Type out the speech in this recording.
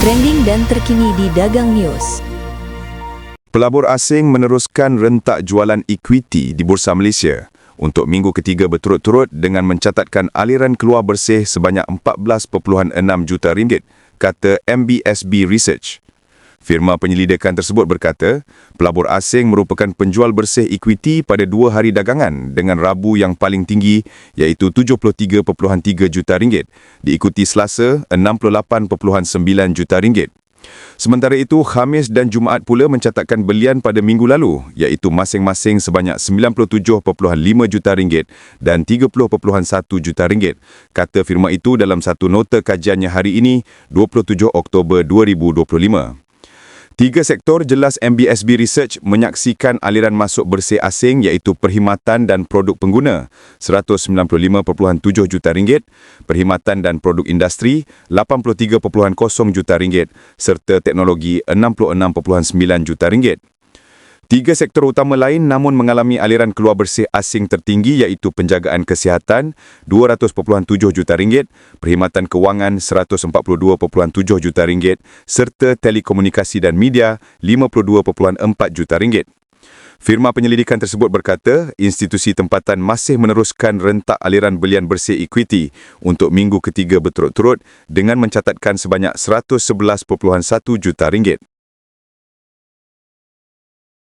trending dan terkini di Dagang News. Pelabur asing meneruskan rentak jualan equity di Bursa Malaysia untuk minggu ketiga berturut-turut dengan mencatatkan aliran keluar bersih sebanyak 14.6 juta ringgit, kata MBSB Research. Firma penyelidikan tersebut berkata, pelabur asing merupakan penjual bersih equity pada dua hari dagangan dengan Rabu yang paling tinggi iaitu 73.3 juta ringgit, diikuti Selasa 68.9 juta ringgit. Sementara itu, Khamis dan Jumaat pula mencatatkan belian pada minggu lalu iaitu masing-masing sebanyak 97.5 juta ringgit dan 30.1 juta ringgit, kata firma itu dalam satu nota kajiannya hari ini, 27 Oktober 2025. Tiga sektor jelas MBSB Research menyaksikan aliran masuk bersih asing iaitu perkhidmatan dan produk pengguna 195.7 juta ringgit, perkhidmatan dan produk industri 83.0 juta ringgit serta teknologi 66.9 juta ringgit. Tiga sektor utama lain namun mengalami aliran keluar bersih asing tertinggi iaitu penjagaan kesihatan 200.7 juta ringgit, perkhidmatan kewangan 142.7 juta ringgit serta telekomunikasi dan media 52.4 juta ringgit. Firma penyelidikan tersebut berkata, institusi tempatan masih meneruskan rentak aliran belian bersih equity untuk minggu ketiga berturut-turut dengan mencatatkan sebanyak 111.1 juta ringgit.